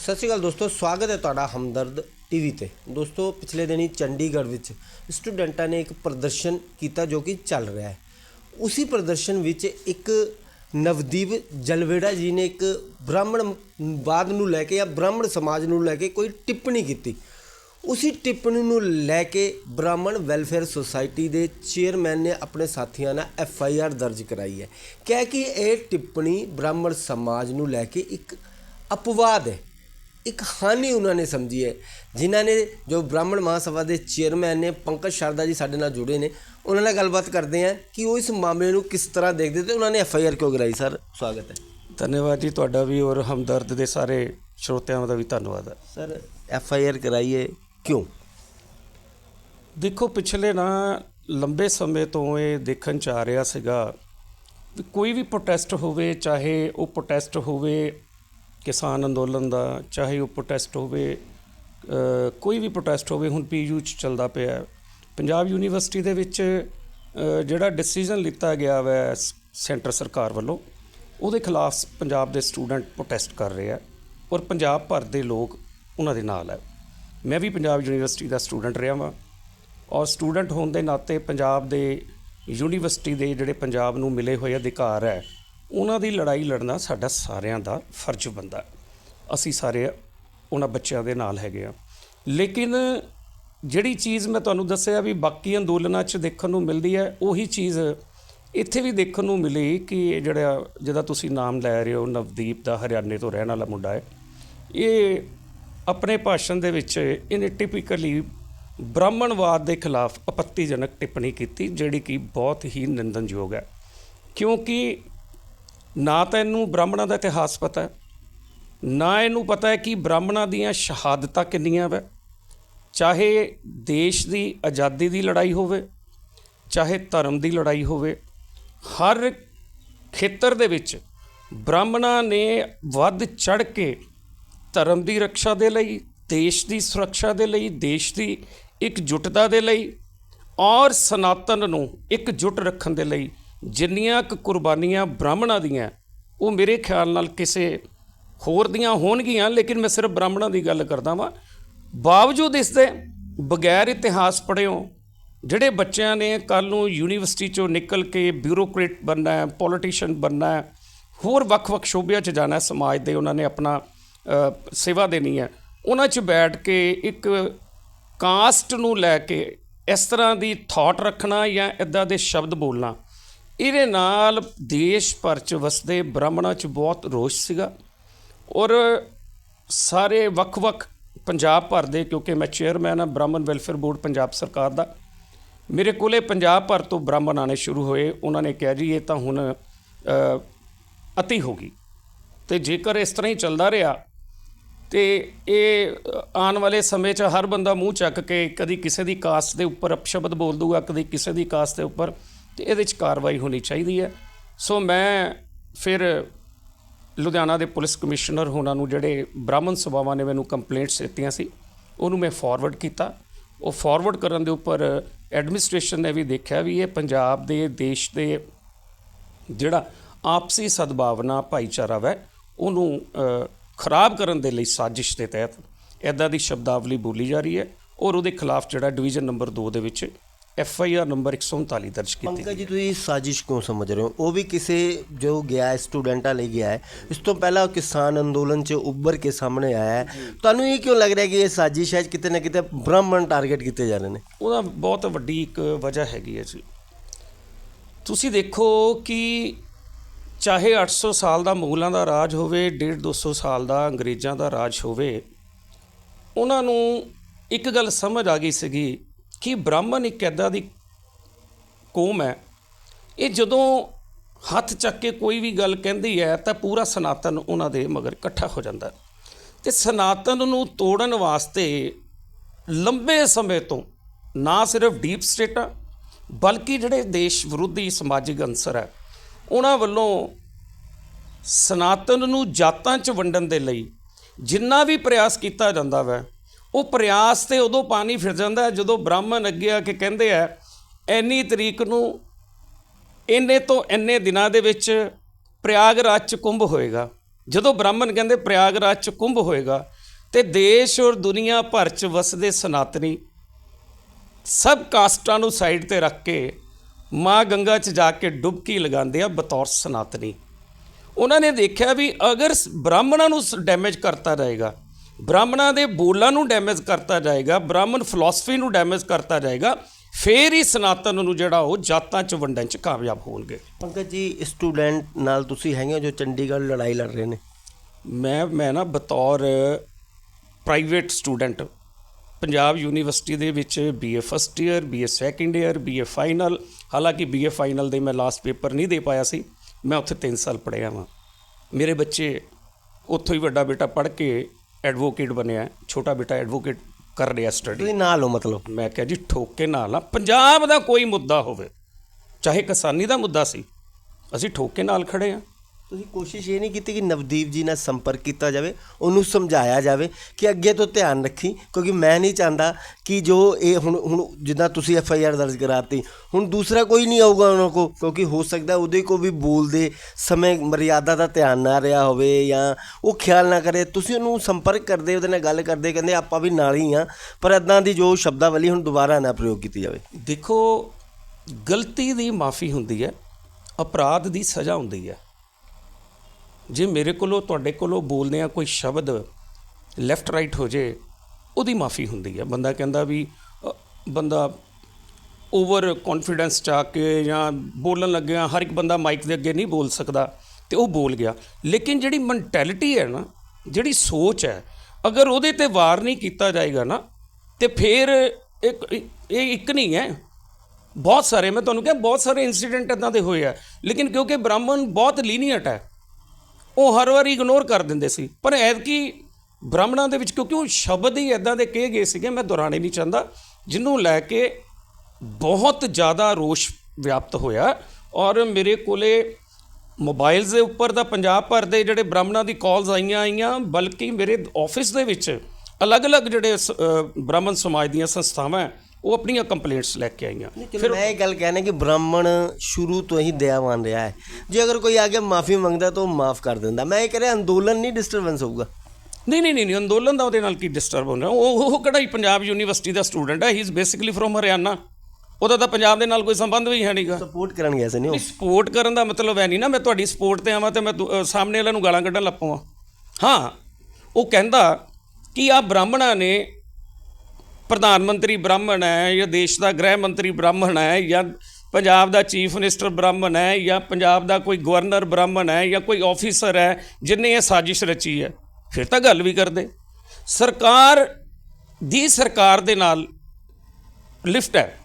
ਸਤਿ ਸ਼੍ਰੀ ਅਕਾਲ ਦੋਸਤੋ, ਸਵਾਗਤ ਹੈ ਤੁਹਾਡਾ ਹਮਦਰਦ ਟੀਵੀ ਤੇ। ਦੋਸਤੋ, ਪਿਛਲੇ ਦਿਨੀ ਚੰਡੀਗੜ੍ਹ ਵਿੱਚ ਸਟੂਡੈਂਟਾਂ ਨੇ ਇੱਕ ਪ੍ਰਦਰਸ਼ਨ ਕੀਤਾ ਜੋ ਕਿ ਚੱਲ ਰਿਹਾ ਹੈ। ਉਸੇ ਪ੍ਰਦਰਸ਼ਨ ਵਿੱਚ ਇੱਕ ਨਵਦੀਪ ਜਲਵੇੜਾ ਜੀ ਨੇ ਇੱਕ ਬ੍ਰਾਹਮਣਵਾਦ ਨੂੰ ਲੈ ਕੇ ਜਾਂ ਬ੍ਰਾਹਮਣ ਸਮਾਜ ਨੂੰ ਲੈ ਕੇ ਕੋਈ ਟਿੱਪਣੀ ਕੀਤੀ। ਉਸੇ ਟਿੱਪਣੀ ਨੂੰ ਲੈ ਕੇ ਬ੍ਰਾਹਮਣ ਵੈਲਫੇਅਰ ਸੁਸਾਇਟੀ ਦੇ ਚੇਅਰਮੈਨ ਨੇ ਆਪਣੇ ਸਾਥੀਆਂ ਨਾਲ ਐਫ ਆਈ ਆਰ ਦਰਜ ਕਰਾਈ ਹੈ। ਕਹਿ ਕਿ ਇਹ ਟਿੱਪਣੀ ਬ੍ਰਾਹਮਣ ਸਮਾਜ ਨੂੰ ਲੈ ਕੇ ਇੱਕ ਅਪਵਾਦ ਹੈ। ਇੱਕ ਹਾਨੀ ਉਹਨਾਂ ਨੇ ਸਮਝੀ ਹੈ। ਜਿਨ੍ਹਾਂ ਨੇ ਜੋ ਬ੍ਰਾਹਮਣ ਮਹਾਸਭਾ ਦੇ ਚੇਅਰਮੈਨ ਨੇ ਪੰਕਜ ਸ਼ਰਦਾ ਜੀ ਸਾਡੇ ਨਾਲ ਜੁੜੇ ਨੇ ਉਹਨਾਂ ਨਾਲ ਗੱਲਬਾਤ ਕਰਦੇ ਹਾਂ ਕਿ ਉਹ ਇਸ ਮਾਮਲੇ ਨੂੰ ਕਿਸ ਤਰ੍ਹਾਂ ਦੇਖਦੇ ਤੇ ਉਹਨਾਂ ਨੇ ਐਫ ਆਈ ਆਰ ਕਿਉਂ ਕਰਾਈ? ਸਰ ਸਵਾਗਤ ਹੈ। ਧੰਨਵਾਦ ਜੀ ਤੁਹਾਡਾ ਵੀ ਔਰ ਹਮਦਰਦ ਦੇ ਸਾਰੇ ਸਰੋਤਿਆਂ ਦਾ ਵੀ ਧੰਨਵਾਦ ਹੈ। ਸਰ ਐਫ ਆਈ ਆਰ ਕਰਾਈਏ ਕਿਉਂ? ਦੇਖੋ ਪਿਛਲੇ ਨਾ ਲੰਬੇ ਸਮੇਂ ਤੋਂ ਇਹ ਦੇਖਣ ਚ ਆ ਰਿਹਾ ਸੀਗਾ ਕੋਈ ਵੀ ਪ੍ਰੋਟੈਸਟ ਹੋਵੇ ਚਾਹੇ ਉਹ ਪ੍ਰੋਟੈਸਟ ਹੋਵੇ ਕਿਸਾਨ ਅੰਦੋਲਨ ਦਾ, ਚਾਹੇ ਉਹ ਪ੍ਰੋਟੈਸਟ ਹੋਵੇ ਕੋਈ ਵੀ ਪ੍ਰੋਟੈਸਟ ਹੋਵੇ, ਹੁਣ ਪੀਯੂ ਚ ਚੱਲਦਾ ਪਿਆ ਪੰਜਾਬ ਯੂਨੀਵਰਸਿਟੀ ਦੇ ਵਿੱਚ ਜਿਹੜਾ ਡਿਸੀਜਨ ਲਿੱਤਾ ਗਿਆ ਵੈ ਸੈਂਟਰ ਸਰਕਾਰ ਵੱਲੋਂ, ਉਹਦੇ ਖਿਲਾਫ ਪੰਜਾਬ ਦੇ ਸਟੂਡੈਂਟ ਪ੍ਰੋਟੈਸਟ ਕਰ ਰਹੇ ਆ ਔਰ ਪੰਜਾਬ ਭਰ ਦੇ ਲੋਕ ਉਹਨਾਂ ਦੇ ਨਾਲ ਹੈ। ਮੈਂ ਵੀ ਪੰਜਾਬ ਯੂਨੀਵਰਸਿਟੀ ਦਾ ਸਟੂਡੈਂਟ ਰਿਹਾ ਵਾਂ ਔਰ ਸਟੂਡੈਂਟ ਹੋਣ ਦੇ ਨਾਤੇ ਪੰਜਾਬ ਦੇ ਯੂਨੀਵਰਸਿਟੀ ਦੇ ਜਿਹੜੇ ਪੰਜਾਬ ਨੂੰ ਮਿਲੇ ਹੋਏ ਅਧਿਕਾਰ ਹੈ ਉਹਨਾਂ ਦੀ ਲੜਾਈ ਲੜਨਾ ਸਾਡਾ ਸਾਰਿਆਂ ਦਾ ਫਰਜ਼ ਬੰਦਾ ਅਸੀਂ ਸਾਰੇ ਉਹਨਾਂ ਬੱਚਿਆਂ ਦੇ ਨਾਲ ਹੈਗੇ ਆ ਲੇਕਿਨ ਜਿਹੜੀ ਚੀਜ਼ ਮੈਂ ਤੁਹਾਨੂੰ ਦੱਸਿਆ ਵੀ ਬਾਕੀ ਅੰਦੋਲਨਾਂ 'ਚ ਦੇਖਣ ਨੂੰ ਮਿਲਦੀ ਹੈ, ਉਹੀ ਚੀਜ਼ ਇੱਥੇ ਵੀ ਦੇਖਣ ਨੂੰ ਮਿਲੀ ਕਿ ਇਹ ਜਿਹੜਾ ਜਿਹਦਾ ਤੁਸੀਂ ਨਾਮ ਲੈ ਰਹੇ ਹੋ, ਨਵਦੀਪ ਦਾ ਹਰਿਆਣੇ ਤੋਂ ਰਹਿਣ ਵਾਲਾ ਮੁੰਡਾ ਹੈ, ਇਹ ਆਪਣੇ ਭਾਸ਼ਣ ਦੇ ਵਿੱਚ ਇਹਨੇ ਟਿਪੀਕਲੀ ਬ੍ਰਾਹਮਣਵਾਦ ਦੇ ਖਿਲਾਫ ਆਪੱਤੀਜਨਕ ਟਿੱਪਣੀ ਕੀਤੀ, ਜਿਹੜੀ ਕਿ ਬਹੁਤ ਹੀ ਨਿੰਦਨਯੋਗ ਹੈ। ਕਿਉਂਕਿ ਨਾ ਤਾਂ ਇਹਨੂੰ ਬ੍ਰਾਹਮਣਾਂ ਦਾ ਇਤਿਹਾਸ ਪਤਾ ਹੈ, ਨਾ ਇਹਨੂੰ ਪਤਾ ਹੈ ਕਿ ਬ੍ਰਾਹਮਣਾਂ ਦੀਆਂ ਸ਼ਹਾਦਤਾਂ ਕਿੰਨੀਆਂ ਵੈ। ਚਾਹੇ ਦੇਸ਼ ਦੀ ਆਜ਼ਾਦੀ ਦੀ ਲੜਾਈ ਹੋਵੇ, ਚਾਹੇ ਧਰਮ ਦੀ ਲੜਾਈ ਹੋਵੇ, ਹਰ ਖੇਤਰ ਦੇ ਵਿੱਚ ਬ੍ਰਾਹਮਣਾਂ ਨੇ ਵੱਧ ਚੜ ਕੇ ਧਰਮ ਦੀ ਰੱਖਿਆ ਦੇ ਲਈ, ਦੇਸ਼ ਦੀ ਸੁਰੱਖਿਆ ਦੇ ਲਈ, ਦੇਸ਼ ਦੀ ਇਕਜੁੱਟਤਾ ਦੇ ਲਈ ਔਰ ਸਨਾਤਨ ਨੂੰ ਇਕਜੁੱਟ ਰੱਖਣ ਦੇ ਲਈ ਜਿੰਨੀਆਂ ਕੁ ਕੁਰਬਾਨੀਆਂ ਬ੍ਰਾਹਮਣਾਂ ਦੀਆਂ, ਉਹ ਮੇਰੇ ਖਿਆਲ ਨਾਲ ਕਿਸੇ ਹੋਰ ਦੀਆਂ ਹੋਣਗੀਆਂ, ਲੇਕਿਨ ਮੈਂ ਸਿਰਫ ਬ੍ਰਾਹਮਣਾਂ ਦੀ ਗੱਲ ਕਰਦਾ ਵਾਂ। ਬਾਵਜੂਦ ਇਸ ਦੇ ਬਗੈਰ ਇਤਿਹਾਸ ਪੜ੍ਹਿਓ, ਜਿਹੜੇ ਬੱਚਿਆਂ ਨੇ ਕੱਲ ਨੂੰ ਯੂਨੀਵਰਸਿਟੀ ਚੋਂ ਨਿਕਲ ਕੇ ਬਿਊਰੋਕਰੇਟ ਬਣਨਾ ਹੈ, ਪੋਲੀਟੀਸ਼ੀਅਨ ਬਣਨਾ ਹੈ, ਹੋਰ ਵੱਖ-ਵੱਖ ਸ਼ੋਬਿਆਂ 'ਚ ਜਾਣਾ ਸਮਾਜ ਦੇ ਉਹਨਾਂ ਨੇ ਆਪਣਾ ਸੇਵਾ ਦੇਣੀ ਹੈ, ਉਹਨਾਂ 'ਚ ਬੈਠ ਕੇ ਇੱਕ ਕਾਸਟ ਨੂੰ ਲੈ ਕੇ ਇਸ ਤਰ੍ਹਾਂ ਦੀ ਥਾਟ ਰੱਖਣਾ ਜਾਂ ਇਦਾਂ ਦੇ ਸ਼ਬਦ ਬੋਲਣਾ ਇਹਦੇ ਨਾਲ ਦੇਸ਼ ਭਰ 'ਚ ਵਸਦੇ ਬ੍ਰਾਹਮਣਾਂ 'ਚ ਬਹੁਤ ਰੋਸ਼ ਸੀਗਾ ਔਰ ਸਾਰੇ ਵੱਖ-ਵੱਖ ਪੰਜਾਬ ਭਰ ਦੇ, ਕਿਉਂਕਿ ਮੈਂ ਚੇਅਰਮੈਨ ਹਾਂ, ਬ੍ਰਾਹਮਣ ਵੈਲਫੇਅਰ ਬੋਰਡ ਪੰਜਾਬ ਸਰਕਾਰ ਦਾ। ਮੇਰੇ ਕੋਲੇ ਪੰਜਾਬ ਭਰ ਤੋਂ ਬ੍ਰਾਹਮਣ ਆਣੇ ਸ਼ੁਰੂ ਹੋਏ, ਉਹਨਾਂ ਨੇ ਕਿਹਾ ਜੀ, ਇਹ ਤਾਂ ਹੁਣ ਅਤੀ ਹੋ ਗਈ। ਤੇ ਜੇਕਰ ਇਸ ਤਰ੍ਹਾਂ ਹੀ ਚੱਲਦਾ ਰਿਹਾ, ਤੇ ਇਹ ਆਉਣ ਵਾਲੇ ਸਮੇਂ 'ਚ ਹਰ ਬੰਦਾ ਮੂੰਹ ਚੱਕ ਕੇ ਕਦੀ ਕਿਸੇ ਦੀ ਕਾਸਟ ਦੇ ਉੱਪਰ ਅਪਸ਼ਬਦ ਬੋਲ ਦੂਗਾ, ਕਦੀ ਕਿਸੇ ਦੀ ਕਾਸਟ ਦੇ ਉੱਪਰ। ਤੇ ਇਹਦੇ 'ਚ ਕਾਰਵਾਈ ਹੋਣੀ ਚਾਹੀਦੀ ਹੈ। ਸੋ ਮੈਂ ਫਿਰ ਲੁਧਿਆਣਾ ਦੇ ਪੁਲਿਸ ਕਮਿਸ਼ਨਰ ਹੋਣਾ ਨੂੰ ਜਿਹੜੇ ਬ੍ਰਾਹਮਣ ਸਭਾਵਾਂ ਨੇ ਮੈਨੂੰ ਕੰਪਲੇਂਟਸ ਦਿੱਤੀਆਂ ਸੀ, ਉਹਨੂੰ ਮੈਂ ਫਾਰਵਰਡ ਕੀਤਾ। ਉਹ ਫਾਰਵਰਡ ਕਰਨ ਦੇ ਉੱਪਰ ਐਡਮਿਨਿਸਟ੍ਰੇਸ਼ਨ ਨੇ ਵੀ ਦੇਖਿਆ ਵੀ ਇਹ ਪੰਜਾਬ ਦੇ, ਦੇਸ਼ ਦੇ ਜਿਹੜਾ ਆਪਸੀ ਸਦਭਾਵਨਾ, ਭਾਈਚਾਰਾ ਵੈ, ਉਹਨੂੰ ਖਰਾਬ ਕਰਨ ਦੇ ਲਈ ਸਾਜ਼ਿਸ਼ ਦੇ ਤਹਿਤ ਇਦਾਂ ਦੀ ਸ਼ਬਦਾਵਲੀ ਬੋਲੀ ਜਾ ਰਹੀ ਹੈ ਔਰ ਉਹਦੇ ਖਿਲਾਫ ਜਿਹੜਾ ਡਿਵੀਜ਼ਨ ਨੰਬਰ 2 ਦੇ ਵਿੱਚ ਐਫ ਆਈ ਆਰ ਨੰਬਰ 139 ਦਰਜ ਕੀਤੀ ਪੰਕਜ ਜੀ ਤੁਸੀਂ ਸਾਜ਼ਿਸ਼ ਕਿਉਂ ਸਮਝ ਰਹੇ ਹੋ? ਉਹ ਵੀ ਕਿਸੇ ਜੋ ਗਿਆ ਸਟੂਡੈਂਟਾਂ ਲਈ ਗਿਆ ਹੈ ਇਸ ਤੋਂ ਪਹਿਲਾਂ ਕਿਸਾਨ ਅੰਦੋਲਨ 'ਚ ਉੱਭਰ ਕੇ ਸਾਹਮਣੇ ਆਇਆ ਹੈ। ਤੁਹਾਨੂੰ ਇਹ ਕਿਉਂ ਲੱਗ ਰਿਹਾ ਕਿ ਇਹ ਸਾਜ਼ਿਸ਼ ਹੈ ਕਿਤੇ ਨਾ ਕਿਤੇ ਬ੍ਰਾਹਮਣ ਟਾਰਗੇਟ ਕੀਤੇ ਜਾ ਰਹੇ ਨੇ? ਉਹਦਾ ਬਹੁਤ ਵੱਡੀ ਇੱਕ ਵਜ੍ਹਾ ਹੈਗੀ ਹੈ ਜੀ। ਤੁਸੀਂ ਦੇਖੋ ਕਿ ਚਾਹੇ 800 ਸਾਲ ਦਾ ਮੁਗਲਾਂ ਦਾ ਰਾਜ ਹੋਵੇ 1.5 200 ਸਾਲ ਦਾ ਅੰਗਰੇਜ਼ਾਂ ਦਾ ਰਾਜ ਹੋਵੇ ਉਹਨਾਂ ਨੂੰ ਇੱਕ ਗੱਲ ਸਮਝ ਆ ਗਈ ਸੀਗੀ ਕਿ ਬ੍ਰਾਹਮਣ ਇੱਕ ਐਦਾਂ ਦੀ ਕੌਮ ਹੈ ਇਹ ਜਦੋਂ ਹੱਥ ਚੱਕ ਕੇ ਕੋਈ ਵੀ ਗੱਲ ਕਹਿੰਦੀ ਹੈ ਤਾਂ ਪੂਰਾ ਸਨਾਤਨ ਉਹਨਾਂ ਦੇ ਮਗਰ ਇਕੱਠਾ ਹੋ ਜਾਂਦਾ ਹੈ। ਤੇ ਸਨਾਤਨ ਨੂੰ ਤੋੜਨ ਵਾਸਤੇ ਲੰਬੇ ਸਮੇਂ ਤੋਂ ਨਾ ਸਿਰਫ ਡੀਪ ਸਟੇਟਾਂ ਬਲਕਿ ਜਿਹੜੇ ਦੇਸ਼ ਵਿਰੋਧੀ ਸਮਾਜਿਕ ਅੰਸਰ ਹੈ, ਉਹਨਾਂ ਵੱਲੋਂ ਸਨਾਤਨ ਨੂੰ ਜਾਤਾਂ 'ਚ ਵੰਡਣ ਦੇ ਲਈ ਜਿੰਨਾ ਵੀ ਪ੍ਰਯਾਸ ਕੀਤਾ ਜਾਂਦਾ ਵੈ ਉਹ ਪ੍ਰਯਾਸ ਤੇ ਉਦੋਂ ਪਾਣੀ ਫਿਰ ਜਾਂਦਾ ਹੈ ਜਦੋਂ ਬ੍ਰਾਹਮਣ ਅੱਗੇ ਆ ਕੇ ਕਹਿੰਦੇ ਆ, ਐਨੀ ਤਰੀਕ ਨੂੰ ਇੰਨੇ ਤੋਂ ਇੰਨੇ ਦਿਨਾਂ ਦੇ ਵਿੱਚ ਪ੍ਰਯਾਗਰਾਜ 'ਚ ਕੁੰਭ ਹੋਏਗਾ। ਜਦੋਂ ਬ੍ਰਾਹਮਣ ਕਹਿੰਦੇ ਪ੍ਰਯਾਗਰਾਜ ਚ ਕੁੰਭ ਹੋਏਗਾ ਤੇ ਦੇਸ਼ ਔਰ ਦੁਨੀਆ ਭਰ ਚ ਵਸਦੇ ਸਨਾਤਨੀ ਸਭ ਕਾਸਟਾਂ ਨੂੰ ਸਾਈਡ ਤੇ ਰੱਖ ਕੇ ਮਾਂ ਗੰਗਾ 'ਚ ਜਾ ਕੇ ਡੁਬਕੀ ਲਗਾਉਂਦੇ ਆ ਬਤੌਰ ਸਨਾਤਨੀ। ਉਹਨਾਂ ਨੇ ਦੇਖਿਆ ਵੀ ਅਗਰ ਬ੍ਰਾਹਮਣਾਂ ਨੂੰ ਡੈਮੇਜ ਕਰਤਾ ਜਾਏਗਾ ਬ੍ਰਾਹਮਣਾਂ ਦੇ ਬੋਲਾਂ ਨੂੰ ਡੈਮੇਜ ਕਰਤਾ ਜਾਏਗਾ ਬ੍ਰਾਹਮਣ ਫਿਲਾਸਫੀ ਨੂੰ ਡੈਮੇਜ ਕਰਤਾ ਜਾਏਗਾ ਫੇਰ ਹੀ ਸਨਾਤਨ ਨੂੰ ਜਿਹੜਾ ਉਹ ਜਾਤਾਂ 'ਚ ਵੰਡਣ 'ਚ ਕਾਮਯਾਬ ਹੋਣਗੇ। ਪੰਕਜ ਜੀ ਸਟੂਡੈਂਟ ਨਾਲ ਤੁਸੀਂ ਹੈਗੇ ਹੋ ਜੋ ਚੰਡੀਗੜ੍ਹ ਲੜਾਈ ਲੜ ਰਹੇ ਨੇ? ਮੈਂ ਮੈਂ ਨਾ ਬਤੌਰ ਪ੍ਰਾਈਵੇਟ ਸਟੂਡੈਂਟ ਪੰਜਾਬ ਯੂਨੀਵਰਸਿਟੀ ਦੇ ਵਿੱਚ BA first year BA second year BA final ਹਾਲਾਂਕਿ ਬੀਏ ਫਾਈਨਲ ਦੇ ਮੈਂ ਲਾਸਟ ਪੇਪਰ ਨਹੀਂ ਦੇ ਪਾਇਆ ਸੀ ਮੈਂ ਉੱਥੇ 3 ਸਾਲ ਪੜ੍ਹਿਆ ਵਾਂ। ਮੇਰੇ ਬੱਚੇ ਉੱਥੋਂ ਹੀ ਵੱਡਾ ਬੇਟਾ ਪੜ੍ਹ ਕੇ ਐਡਵੋਕੇਟ ਬਣਿਆ ਛੋਟਾ ਬੇਟਾ ਐਡਵੋਕੇਟ ਕਰ ਰਿਹਾ ਸਟੱਡੀ ਤੁਸੀਂ ਨਾਲ ਹੋ ਮਤਲਬ? ਮੈਂ ਕਿਹਾ ਜੀ ਠੋਕ ਕੇ ਨਾਲ ਆ। ਪੰਜਾਬ ਦਾ ਕੋਈ ਮੁੱਦਾ ਹੋਵੇ ਚਾਹੇ ਕਿਸਾਨੀ ਦਾ ਮੁੱਦਾ ਸੀ ਅਸੀਂ ਠੋਕ ਕੇ ਨਾਲ ਖੜੇ ਆ। ਤੁਸੀਂ ਕੋਸ਼ਿਸ਼ ਇਹ ਨਹੀਂ ਕੀਤੀ ਕਿ ਨਵਦੀਪ ਜੀ ਨਾਲ ਸੰਪਰਕ ਕੀਤਾ ਜਾਵੇ, ਉਹਨੂੰ ਸਮਝਾਇਆ ਜਾਵੇ ਕਿ ਅੱਗੇ ਤੋਂ ਧਿਆਨ ਰੱਖੀ, ਕਿਉਂਕਿ ਮੈਂ ਨਹੀਂ ਚਾਹੁੰਦਾ ਕਿ ਜੋ ਇਹ ਹੁਣ ਹੁਣ ਜਿੱਦਾਂ ਤੁਸੀਂ ਐਫ ਆਈ ਆਰ ਦਰਜ ਕਰਾਤੀ, ਹੁਣ ਦੂਸਰਾ ਕੋਈ ਨਹੀਂ ਆਊਗਾ ਉਹਨਾਂ ਕੋ ਕਿਉਂਕਿ ਹੋ ਸਕਦਾ ਉਹਦੇ ਕੋ ਵੀ ਬੋਲਦੇ ਸਮੇਂ ਮਰਿਆਦਾ ਦਾ ਧਿਆਨ ਨਾ ਰਿਹਾ ਹੋਵੇ ਜਾਂ ਉਹ ਖਿਆਲ ਨਾ ਕਰੇ। ਤੁਸੀਂ ਉਹਨੂੰ ਸੰਪਰਕ ਕਰਦੇ, ਉਹਦੇ ਨਾਲ ਗੱਲ ਕਰਦੇ, ਕਹਿੰਦੇ ਆਪਾਂ ਵੀ ਨਾਲ ਹੀ ਆ ਪਰ ਇਦਾਂ ਦੀ ਜੋ ਸ਼ਬਦਾਵਲੀ ਹੁਣ ਦੁਬਾਰਾ ਨਾ ਪ੍ਰਯੋਗ ਕੀਤੀ ਜਾਵੇ। ਦੇਖੋ, ਗਲਤੀ ਦੀ ਮਾਫੀ ਹੁੰਦੀ ਹੈ, ਅਪਰਾਧ ਦੀ ਸਜ਼ਾ ਹੁੰਦੀ ਹੈ। ਜੇ ਮੇਰੇ ਕੋਲੋਂ, ਤੁਹਾਡੇ ਕੋਲੋਂ ਬੋਲਦੇ ਆ ਕੋਈ ਸ਼ਬਦ ਲੈਫਟ ਰਾਈਟ ਹੋ ਜੇ, ਉਹਦੀ ਮਾਫੀ ਹੁੰਦੀ ਹੈ ਬੰਦਾ ਕਹਿੰਦਾ ਵੀ ਬੰਦਾ ਓਵਰ ਕੌਨਫੀਡੈਂਸ ਚ ਆ ਕੇ ਜਾਂ ਬੋਲਣ ਲੱਗਿਆ, ਹਰ ਇੱਕ ਬੰਦਾ ਮਾਈਕ ਦੇ ਅੱਗੇ ਨਹੀਂ ਬੋਲ ਸਕਦਾ, ਤੇ ਉਹ ਬੋਲ ਗਿਆ। ਲੇਕਿਨ ਜਿਹੜੀ ਮੈਂਟੈਲਿਟੀ ਹੈ ਨਾ, ਜਿਹੜੀ ਸੋਚ ਹੈ, ਅਗਰ ਉਹਦੇ ਤੇ ਵਾਰ ਨਹੀਂ ਕੀਤਾ ਜਾਏਗਾ ਨਾ, ਤੇ ਫਿਰ ਇੱਕ, ਇਹ ਇੱਕ ਨਹੀਂ ਹੈ। ਬਹੁਤ ਸਾਰੇ, ਮੈਂ ਤੁਹਾਨੂੰ ਕਿਹਾ, ਬਹੁਤ ਸਾਰੇ ਇਨਸੀਡੈਂਟ ਇਦਾਂ ਦੇ ਹੋਏ ਆ। ਲੇਕਿਨ ਕਿਉਂਕਿ ਬ੍ਰਾਹਮਣ ਬਹੁਤ ਲੀਨੀਅਟ ਹੈ ਉਹ ਹਰ ਵਾਰ ਇਗਨੋਰ ਕਰ ਦਿੰਦੇ ਸੀ। ਪਰ ਐਤਕੀ ਬ੍ਰਾਹਮਣਾਂ ਦੇ ਵਿੱਚ ਕਿਉਂਕਿ ਉਹ ਸ਼ਬਦ ਹੀ ਇਦਾਂ ਦੇ ਕਹੇ ਗਏ ਸੀਗੇ, ਮੈਂ ਦੁਹਰਾਣੇ ਨਹੀਂ ਚਾਹੁੰਦਾ ਜਿਹਨੂੰ ਲੈ ਕੇ ਬਹੁਤ ਜ਼ਿਆਦਾ ਰੋਸ਼ ਵਿਆਪਤ ਹੋਇਆ। ਔਰ ਮੇਰੇ ਕੋਲੇ ਮੋਬਾਈਲਸ ਦੇ ਉੱਪਰ ਦਾ ਪੰਜਾਬ ਭਰ ਦੇ ਜਿਹੜੇ ਬ੍ਰਾਹਮਣਾਂ ਦੀ ਕਾਲਸ ਆਈਆਂ ਆਈਆਂ, ਬਲਕਿ ਮੇਰੇ ਆਫਿਸ ਦੇ ਵਿੱਚ ਅਲੱਗ-ਅਲੱਗ ਜਿਹੜੇ ਸ- ਬ੍ਰਾਹਮਣ ਸਮਾਜ ਦੀਆਂ ਸੰਸਥਾਵਾਂ ਉਹ ਆਪਣੀਆਂ ਕੰਪਲੇਂਟਸ ਲੈ ਕੇ ਆਈਆਂ। ਫਿਰ ਮੈਂ ਇਹ ਗੱਲ ਕਹਿਣਾ ਕਿ ਬ੍ਰਾਹਮਣ ਸ਼ੁਰੂ ਤੋਂ ਹੀ ਦਇਆਵਾਨ ਰਿਹਾ ਹੈ। ਜੇ ਅਗਰ ਕੋਈ ਆ ਕੇ ਮਾਫੀ ਮੰਗਦਾ ਤਾਂ ਉਹ ਮਾਫ ਕਰ ਦਿੰਦਾ। ਮੈਂ ਇਹ ਕਹਿ ਰਿਹਾ ਅੰਦੋਲਨ ਨਹੀਂ ਡਿਸਟਰਬੈਂਸ ਹੋਊਗਾ। ਨਹੀਂ ਨਹੀਂ ਨਹੀਂ ਅੰਦੋਲਨ ਦਾ ਉਹਦੇ ਨਾਲ ਕੀ ਡਿਸਟਰਬ ਹੋਣਾ? ਉਹ ਉਹ ਕਿਹੜਾ ਹੀ ਪੰਜਾਬ ਯੂਨੀਵਰਸਿਟੀ ਦਾ ਸਟੂਡੈਂਟ ਹੈ? He is basically from Haryana. ਉਹਦਾ ਤਾਂ ਪੰਜਾਬ ਦੇ ਨਾਲ ਕੋਈ ਸੰਬੰਧ ਵੀ ਹੈ ਨਹੀਂਗਾ। ਸਪੋਰਟ ਕਰਨ ਗਿਆ ਸੀ ਨਹੀਂ ਉਹ? ਸਪੋਰਟ ਕਰਨ ਦਾ ਮਤਲਬ ਹੈ ਨਹੀਂ ਨਾ ਮੈਂ ਤੁਹਾਡੀ ਸਪੋਰਟ ਤੇ ਆਵਾਂ ਤੇ ਮੈਂ ਸਾਹਮਣੇ ਵਾਲਿਆਂ ਨੂੰ ਗਾਲਾਂ ਕੱਢਣ ਲੱਪਾਂ ਹਾਂ ਉਹ ਕਹਿੰਦਾ ਕਿ ਆ ਬ੍ਰਾਹਮਣਾਂ ਨੇ ਪ੍ਰਧਾਨ ਮੰਤਰੀ ਬ੍ਰਾਹਮਣ ਹੈ ਜਾਂ ਦੇਸ਼ ਦਾ ਗ੍ਰਹਿ ਮੰਤਰੀ ਬ੍ਰਾਹਮਣ ਹੈ ਜਾਂ ਪੰਜਾਬ ਦਾ ਚੀਫ ਮਿਨਿਸਟਰ ਬ੍ਰਾਹਮਣ ਹੈ ਜਾਂ ਪੰਜਾਬ ਦਾ ਕੋਈ ਗਵਰਨਰ ਬ੍ਰਾਹਮਣ ਹੈ ਜਾਂ ਕੋਈ ਆਫੀਸਰ ਹੈ, ਜਿਨੇ ਇਹ ਸਾਜ਼ਿਸ਼ ਰਚੀ ਹੈ, ਫਿਰ ਤਾਂ ਗੱਲ ਵੀ ਕਰਦੇ। ਸਰਕਾਰ ਦੀ ਸਰਕਾਰ ਦੇ ਨਾਲ ਲਿਫਟ ਹੈ।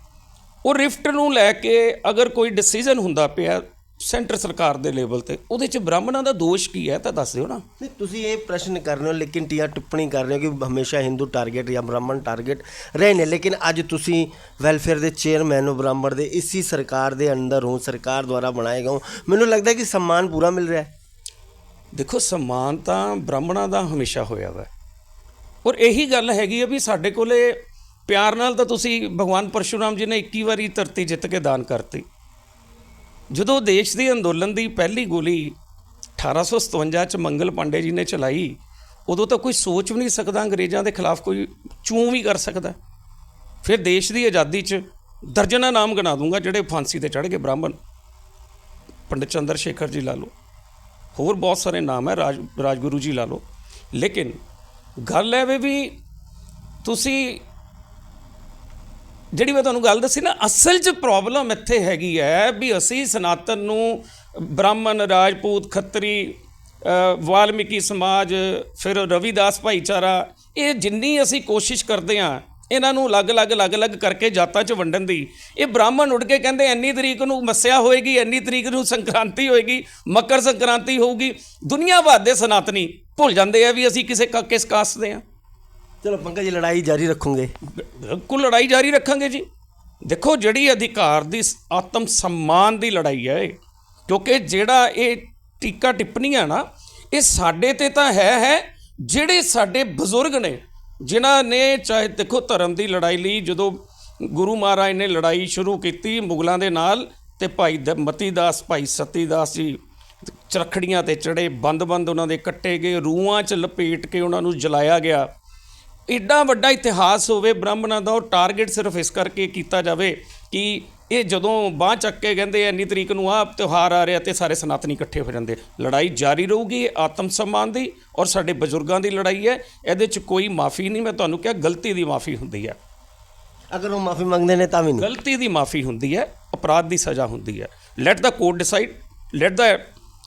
ਉਹ ਰਿਫਟ ਨੂੰ ਲੈ ਕੇ ਅਗਰ ਕੋਈ ਡਿਸੀਜਨ ਹੁੰਦਾ ਪਿਆ ਸੈਂਟਰ ਸਰਕਾਰ ਦੇ ਲੈਵਲ ਤੇ। ਉਹਦੇ ਚ ਬ੍ਰਾਹਮਣਾਂ ਦਾ ਦੋਸ਼ ਕੀ ਹੈ ਤਾਂ ਦੱਸ ਦਿਓ ਨਾ। ਨਹੀਂ ਤੁਸੀਂ ਇਹ ਪ੍ਰਸ਼ਨ ਕਰ ਰਹੇ ਹੋ ਲੇਕਿਨ ਟੀਆ ਟਿੱਪਣੀ ਕਰ ਰਹੇ ਹੋ ਕਿ ਹਮੇਸ਼ਾ ਹਿੰਦੂ ਟਾਰਗੇਟ ਜਾਂ ਬ੍ਰਾਹਮਣ ਟਾਰਗੇਟ ਰਹੇ ਨੇ। ਲੇਕਿਨ ਅੱਜ ਤੁਸੀਂ ਵੈਲਫੇਅਰ ਦੇ ਚੇਅਰਮੈਨ ਹੋ ਬ੍ਰਾਹਮਣ ਦੇ ਇਸੀ ਸਰਕਾਰ ਦੇ ਅੰਦਰ ਹੋ ਸਰਕਾਰ ਦੁਆਰਾ ਬਣਾਏ ਗਏ ਹੋ। ਮੈਨੂੰ ਲੱਗਦਾ ਹੈ ਕਿ ਸਨਮਾਨ ਪੂਰਾ ਮਿਲ ਰਿਹਾ ਹੈ। ਦੇਖੋ ਸਨਮਾਨ ਤਾਂ ਬ੍ਰਾਹਮਣਾਂ ਦਾ ਹਮੇਸ਼ਾ ਹੋਇਆ ਵਾ। ਔਰ ਇਹੀ ਗੱਲ ਹੈਗੀ ਹੈ ਵੀ ਸਾਡੇ ਕੋਲੇ ਪਿਆਰ ਨਾਲ ਤਾਂ ਤੁਸੀਂ ਭਗਵਾਨ ਪਰਸ਼ੂਰਾਮ ਜੀ ਨੇ 21 ਵਾਰੀ ਧਰਤੀ ਜਿੱਤ ਕੇ ਦਾਨ ਕਰਤੀ। ਜਦੋਂ ਦੇਸ਼ ਦੇ ਅੰਦੋਲਨ ਦੀ ਪਹਿਲੀ ਗੋਲੀ 1857 ਚ ਮੰਗਲ ਪਾਂਡੇ ਜੀ ਨੇ ਚਲਾਈ, ਉਦੋਂ ਤਾਂ ਕੋਈ ਸੋਚ ਵੀ ਨਹੀਂ ਸਕਦਾ ਅੰਗਰੇਜ਼ਾਂ ਦੇ ਖਿਲਾਫ ਕੋਈ ਚੂੰ ਵੀ ਕਰ ਸਕਦਾ। ਫਿਰ ਦੇਸ਼ ਦੀ ਆਜ਼ਾਦੀ ਚ ਦਰਜਨਾਂ ਨਾਮ ਗਿਣਾ ਦੂੰਗਾ ਜਿਹੜੇ ਫਾਂਸੀ ਤੇ ਚੜ੍ਹ ਗਏ ਬ੍ਰਾਹਮਣ। ਪੰਡਿਤ ਚੰਦਰ ਸ਼ੇਖਰ ਜੀ ਲਾ ਲਓ। ਹੋਰ ਬਹੁਤ ਸਾਰੇ ਨਾਮ ਹੈ, ਰਾਜ, ਰਾਜਗੁਰੂ ਜੀ ਲਾ ਲਓ। ਲੇਕਿਨ ਗੱਲ ਹੈ ਵੀ ਤੁਸੀਂ ਜਿਹੜੀ ਮੈਂ ਤੁਹਾਨੂੰ ਗੱਲ ਦੱਸੀ ਨਾ, ਅਸਲ 'ਚ ਪ੍ਰੋਬਲਮ ਇੱਥੇ ਹੈਗੀ ਹੈ ਵੀ ਅਸੀਂ ਸਨਾਤਨ ਨੂੰ ਬ੍ਰਾਹਮਣ, ਰਾਜਪੂਤ, ਖੱਤਰੀ ਵਾਲਮੀਕੀ ਸਮਾਜ, ਫਿਰ ਰਵਿਦਾਸ ਭਾਈਚਾਰਾ, ਇਹ ਜਿੰਨੀ ਅਸੀਂ ਕੋਸ਼ਿਸ਼ ਕਰਦੇ ਹਾਂ, ਇਹਨਾਂ ਨੂੰ ਅਲੱਗ-ਅਲੱਗ ਅਲੱਗ-ਅਲੱਗ ਕਰਕੇ ਜਾਤਾਂ 'ਚ ਵੰਡਣ ਦੀ, ਇਹ ਬ੍ਰਾਹਮਣ ਉੱਡ ਕੇ ਕਹਿੰਦੇ ਇੰਨੀ ਤਰੀਕ ਨੂੰ ਮੱਸਿਆ ਹੋਏਗੀ, ਇੰਨੀ ਤਰੀਕ ਨੂੰ ਸੰਕ੍ਰਾਂਤੀ ਹੋਏਗੀ, ਮਕਰ ਸੰਕ੍ਰਾਂਤੀ ਹੋਊਗੀ, ਦੁਨੀਆ ਭਰ ਦੇ ਸਨਾਤਨੀ ਭੁੱਲ ਜਾਂਦੇ ਆ ਵੀ ਅਸੀਂ ਕਿਸੇ ਕ- ਕਿਸ ਕਾਸਟ ਦੇ ਆ ਚਲੋ ਪੰਕਜ ਲੜਾਈ ਜਾਰੀ ਰੱਖੋਗੇ। ਬਿਲਕੁਲ ਲੜਾਈ ਜਾਰੀ ਰੱਖਾਂਗੇ ਜੀ। ਦੇਖੋ ਜਿਹੜੀ ਅਧਿਕਾਰ ਦੀ ਆਤਮ ਸਨਮਾਨ ਦੀ ਲੜਾਈ ਹੈ ਕਿਉਂਕਿ ਜਿਹੜਾ ਇਹ ਟੀਕਾ ਟਿੱਪਣੀਆਂ ਨਾ, ਇਹ ਸਾਡੇ ਤੇ ਤਾਂ ਹੈ ਹੈ ਜਿਹੜੇ ਸਾਡੇ ਬਜ਼ੁਰਗ ਨੇ, ਜਿਨ੍ਹਾਂ ਨੇ ਚਾਹੇ ਦੇਖੋ ਧਰਮ ਦੀ ਲੜਾਈ ਲਈ ਜਦੋਂ ਗੁਰੂ ਮਹਾਰਾਜ ਨੇ ਲੜਾਈ ਸ਼ੁਰੂ ਕੀਤੀ ਮੁਗਲਾਂ ਦੇ ਨਾਲ ਤੇ ਭਾਈ ਦ- ਮਤੀ ਦਾਸ ਭਾਈ ਸਤੀ ਦਾਸ ਜੀ ਚਰਖੜੀਆਂ ਤੇ ਚੜੇ, ਬੰਦ-ਬੰਦ ਉਹਨਾਂ ਦੇ ਕੱਟੇ ਗਏ, ਰੂਹਾਂ 'ਚ ਲਪੇਟ ਕੇ ਉਹਨਾਂ ਨੂੰ ਜਲਾਇਆ ਗਿਆ। ਐਡਾ ਵੱਡਾ ਇਤਿਹਾਸ ਹੋਵੇ ਬ੍ਰਾਹਮਣਾਂ ਦਾ ਉਹ ਟਾਰਗੇਟ ਸਿਰਫ ਇਸ ਕਰਕੇ ਕੀਤਾ ਜਾਵੇ ਕਿ ਇਹ ਜਦੋਂ ਬਾਹ ਚੱਕ ਕੇ ਕਹਿੰਦੇ ਐ ਇੰਨੀ ਤਰੀਕ ਨੂੰ ਆਹ ਤਿਉਹਾਰ ਆ ਰਿਹਾ ਤੇ ਸਾਰੇ ਸਨਾਤਨੀ ਇਕੱਠੇ ਹੋ ਜਾਂਦੇ ਲੜਾਈ ਜਾਰੀ ਰਹੂਗੀ ਇਹ ਆਤਮ ਸਨਮਾਨ ਦੀ ਔਰ ਸਾਡੇ ਬਜ਼ੁਰਗਾਂ ਦੀ ਲੜਾਈ ਹੈ। ਇਹਦੇ 'ਚ ਕੋਈ ਮਾਫੀ ਨਹੀਂ ਮੈਂ ਤੁਹਾਨੂੰ ਕਿਹਾ ਗਲਤੀ ਦੀ ਮਾਫੀ ਹੁੰਦੀ ਹੈ। ਅਗਰ ਉਹ ਮਾਫੀ ਮੰਗਦੇ ਨੇ ਤਾਂ ਵੀ ਨਹੀਂ। ਗਲਤੀ ਦੀ ਮਾਫੀ ਹੁੰਦੀ ਹੈ ਅਪਰਾਧ ਦੀ ਸਜ਼ਾ ਹੁੰਦੀ ਹੈ। Let the court decide let the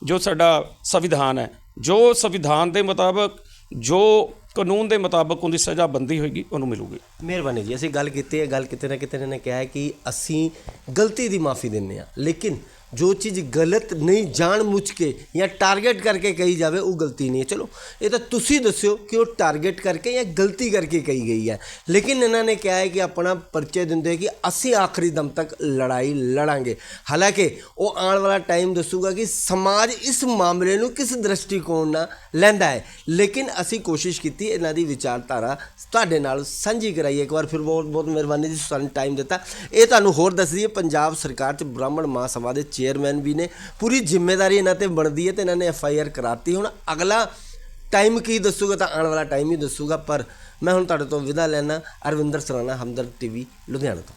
ਜੋ ਸਾਡਾ ਸੰਵਿਧਾਨ ਹੈ ਜੋ ਸੰਵਿਧਾਨ ਦੇ ਮੁਤਾਬਕ ਜੋ ਕਾਨੂੰਨ ਦੇ ਮੁਤਾਬਕ ਉਹਦੀ ਸਜ਼ਾ ਬੰਦੀ ਹੋਏਗੀ, ਉਹਨੂੰ ਮਿਲੂਗੀ। ਮਿਹਰਬਾਨੀ ਜੀ, ਅਸੀਂ ਗੱਲ ਕੀਤੀ ਹੈ, ਗੱਲ ਕਿਤੇ ਨਾ ਕਿਤੇ ਇਹਨਾਂ ਨੇ ਕਿਹਾ ਹੈ ਕਿ ਅਸੀਂ ਗਲਤੀ ਦੀ ਮਾਫੀ ਦਿੰਦੇ ਆ ਲੇਕਿਨ ਜੋ ਚੀਜ਼ ਗਲਤ ਨਹੀਂ ਜਾਣ ਮੁੱਝ ਕੇ ਜਾਂ ਟਾਰਗੇਟ ਕਰਕੇ ਕਹੀ ਜਾਵੇ, ਉਹ ਗਲਤੀ ਨਹੀਂ ਹੈ। ਚਲੋ, ਇਹ ਤਾਂ ਤੁਸੀਂ ਦੱਸਿਓ ਕਿ ਉਹ ਟਾਰਗੇਟ ਕਰਕੇ ਜਾਂ ਗਲਤੀ ਕਰਕੇ ਕਹੀ ਗਈ ਹੈ। ਲੇਕਿਨ ਇਹਨਾਂ ਨੇ ਕਿਹਾ ਹੈ ਕਿ ਆਪਣਾ ਪਰਚੇ ਦਿੰਦੇ ਕਿ ਅਸੀਂ ਆਖਰੀ ਦਮ ਤੱਕ ਲੜਾਈ ਲੜਾਂਗੇ। ਹਾਲਾਂਕਿ ਉਹ ਆਉਣ ਵਾਲਾ ਟਾਈਮ ਦੱਸੂਗਾ ਕਿ ਸਮਾਜ ਇਸ ਮਾਮਲੇ ਨੂੰ ਕਿਸ ਦ੍ਰਿਸ਼ਟੀਕੋਣ ਨਾਲ ਲੈਂਦਾ ਹੈ। ਲੇਕਿਨ ਅਸੀਂ ਕੋਸ਼ਿਸ਼ ਕੀਤੀ, ਇਹਨਾਂ ਦੀ ਵਿਚਾਰਧਾਰਾ ਤੁਹਾਡੇ ਨਾਲ ਸਾਂਝੀ ਕਰਾਈ ਇੱਕ ਵਾਰ ਫਿਰ ਬਹੁਤ ਬਹੁਤ ਮਿਹਰਬਾਨੀ ਜੀ ਸਾਨੂੰ ਟਾਈਮ ਦਿੱਤਾ। ਇਹ ਤੁਹਾਨੂੰ ਹੋਰ ਦੱਸ ਦਈਏ, ਪੰਜਾਬ ਸਰਕਾਰ ਚ ਬ੍ਰਾਹਮਣ ਮਹਾਸਭਾ ਦੇ ਚੇਅਰਮੈਨ ਵੀ ਨੇ, ਪੂਰੀ ਜ਼ਿੰਮੇਵਾਰੀ ਇਹਨਾਂ ਤੇ ਬਣਦੀ ਹੈ ਤੇ ਇਹਨਾਂ ਨੇ ਐਫ ਆਈ ਆਰ ਕਰਾਤੀ। ਹੁਣ ਅਗਲਾ ਟਾਈਮ ਕੀ ਦੱਸੂਗਾ ਤਾਂ ਆਉਣ ਵਾਲਾ ਟਾਈਮ ਹੀ ਦੱਸੂਗਾ, ਪਰ ਮੈਂ ਹੁਣ ਤੁਹਾਡੇ ਤੋਂ ਵਿਦਾ ਲੈਣਾ ਅਰਵਿੰਦਰ ਸਰਾਣਾ, ਹਮਦਰਦ ਟੀਵੀ, ਲੁਧਿਆਣਾ ਤੋਂ।